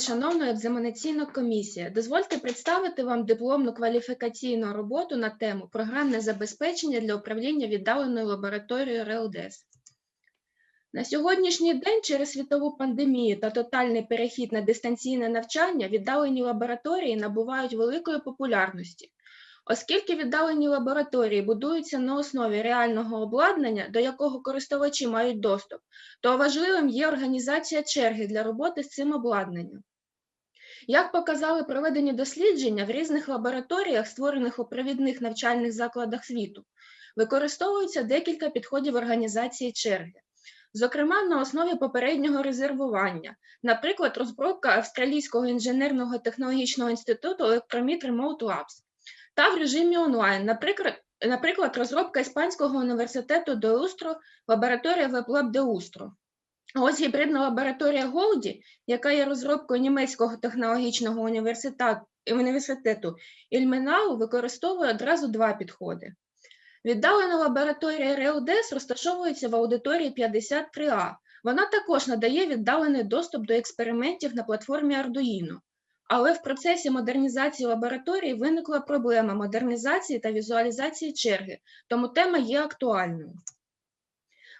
Шановна екзаменаційна комісія, дозвольте представити вам дипломну кваліфікаційну роботу на тему Програмне забезпечення для управління віддаленою лабораторією РЕОДЕС. На сьогоднішній день через світову пандемію та тотальний перехід на дистанційне навчання віддалені лабораторії набувають великої популярності. Оскільки віддалені лабораторії будуються на основі реального обладнання, до якого користувачі мають доступ, то важливим є організація черги для роботи з цим обладнанням. Як показали проведені дослідження в різних лабораторіях, створених у провідних навчальних закладах світу, використовується декілька підходів організації черги. Зокрема, на основі попереднього резервування, наприклад, розробка Австралійського інженерного технологічного інституту Electromit Remote Labs, та в режимі онлайн, наприклад, наприклад розробка Іспанського університету Деустро, лабораторія WebLab Деустро. Ось гібридна лабораторія Голді, яка є розробкою німецького технологічного університету, Ільменау, використовує одразу два підходи. Віддалена лабораторія РЕОДЕС розташовується в аудиторії 53А. Вона також надає віддалений доступ до експериментів на платформі Arduino. Але в процесі модернізації лабораторії виникла проблема модернізації та візуалізації черги, тому тема є актуальною.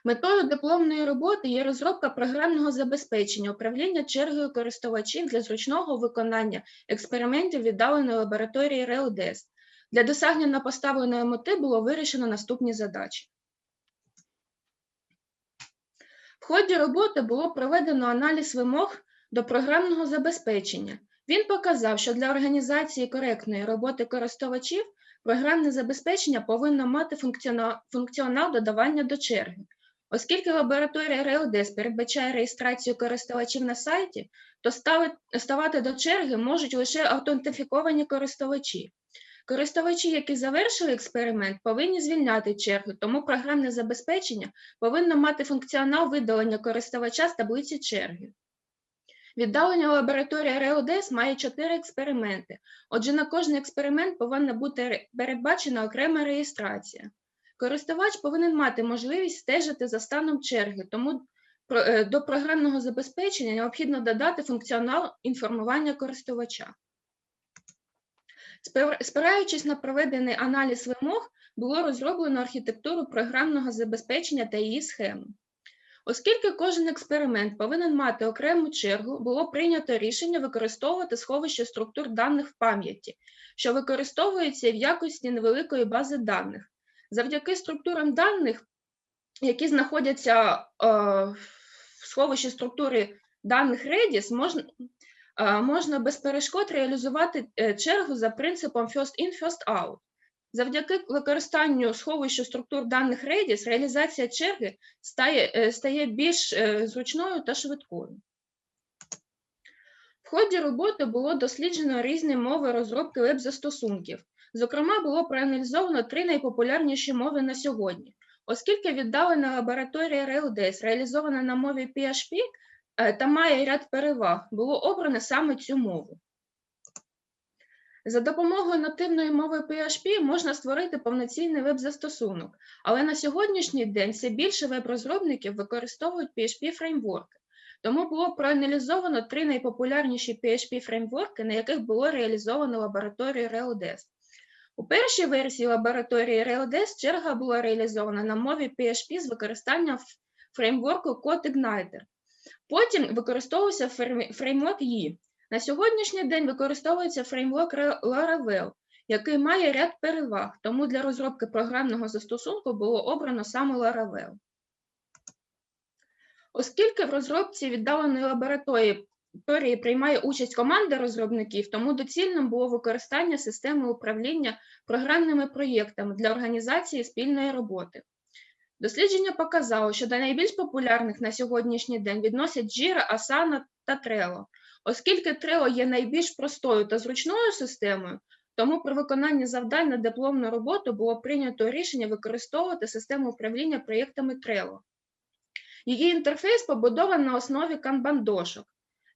Метою дипломної роботи є розробка програмного забезпечення управління чергою користувачів для зручного виконання експериментів віддаленої лабораторії РЕОДЕС. Для досягнення поставленої мети було вирішено наступні задачі. В ході роботи було проведено аналіз вимог до програмного забезпечення. Він показав, що для організації коректної роботи користувачів програмне забезпечення повинно мати функціонал, додавання до черги. Оскільки лабораторія РЕОДЕС передбачає реєстрацію користувачів на сайті, то ставати до черги можуть лише аутентифіковані користувачі. Користувачі, які завершили експеримент, повинні звільняти чергу, тому програмне забезпечення повинно мати функціонал видалення користувача з таблиці черги. Віддалення лабораторія РЕОДЕС має чотири експерименти. Отже, на кожний експеримент повинна бути передбачена окрема реєстрація. Користувач повинен мати можливість стежити за станом черги, тому до програмного забезпечення необхідно додати функціонал інформування користувача. Спираючись на проведений аналіз вимог, було розроблено архітектуру програмного забезпечення та її схему. Оскільки кожен експеримент повинен мати окрему чергу, було прийнято рішення використовувати сховище структур даних в пам'яті, що використовується в якості невеликої бази даних. Завдяки структурам даних, які знаходяться е, в сховищі структури даних Redis, можна, е, можна без перешкод реалізувати е, чергу за принципом first in, first out. Завдяки використанню сховища структур даних Redis реалізація черги стає, стає більш зручною та швидкою. В ході роботи було досліджено різні мови розробки веб-застосунків. Зокрема, було проаналізовано три найпопулярніші мови на сьогодні. Оскільки віддалена лабораторія RealDes реалізована на мові PHP та має ряд переваг, було обрано саме цю мову. За допомогою нативної мови PHP можна створити повноцінний веб-застосунок, але на сьогоднішній день все більше веб-розробників використовують PHP-фреймворки. Тому було проаналізовано три найпопулярніші PHP-фреймворки, на яких було реалізовано лабораторію RealDes. У першій версії лабораторії RealDes черга була реалізована на мові PHP з використанням фреймворку CodeIgniter. Потім використовувався фреймворк Yi. На сьогоднішній день використовується фреймворк Laravel, який має ряд переваг, тому для розробки програмного застосунку було обрано саме Laravel. Оскільки в розробці віддаленої лабораторії приймає участь команда розробників, тому доцільним було використання системи управління програмними проєктами для організації спільної роботи. Дослідження показало, що до найбільш популярних на сьогоднішній день відносять Jira, Asana та Trello. Оскільки Trello є найбільш простою та зручною системою, тому при виконанні завдань на дипломну роботу було прийнято рішення використовувати систему управління проєктами Trello. Її інтерфейс побудований на основі канбан-дошок.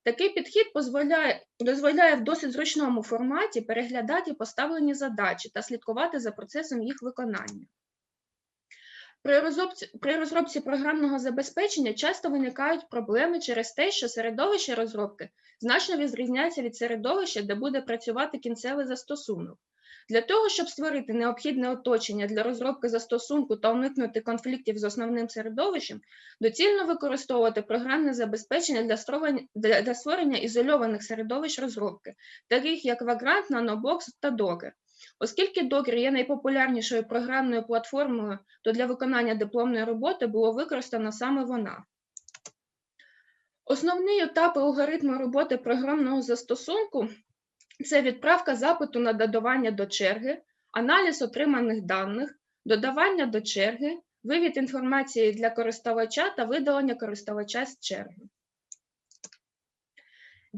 Такий підхід дозволяє, дозволяє в досить зручному форматі переглядати поставлені задачі та слідкувати за процесом їх виконання. При розробці, при розробці програмного забезпечення часто виникають проблеми через те, що середовище розробки значно відрізняється від середовища, де буде працювати кінцевий застосунок. Для того, щоб створити необхідне оточення для розробки застосунку та уникнути конфліктів з основним середовищем, доцільно використовувати програмне забезпечення для створення, для, створення ізольованих середовищ розробки, таких як Vagrant, Nanobox та Docker. Оскільки Docker є найпопулярнішою програмною платформою, то для виконання дипломної роботи було використано саме вона. Основні етапи алгоритму роботи програмного застосунку це відправка запиту на додавання до черги, аналіз отриманих даних, додавання до черги, вивід інформації для користувача та видалення користувача з черги.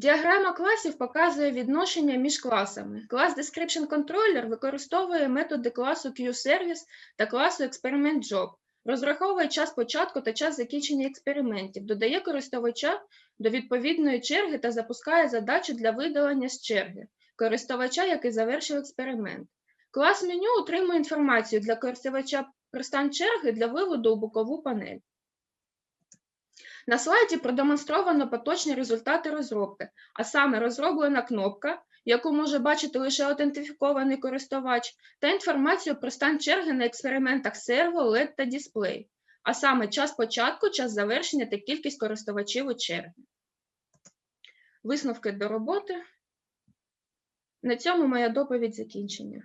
Діаграма класів показує відношення між класами. Клас Description Controller використовує методи класу QService та класу Experiment Job, розраховує час початку та час закінчення експериментів, додає користувача до відповідної черги та запускає задачу для видалення з черги користувача, який завершив експеримент. Клас меню отримує інформацію для користувача про стан черги для виводу у бокову панель. На слайді продемонстровано поточні результати розробки, а саме розроблена кнопка, яку може бачити лише аутентифікований користувач, та інформацію про стан черги на експериментах серво, LED та дисплей, а саме час початку, час завершення та кількість користувачів у черги. Висновки до роботи. На цьому моя доповідь закінчення.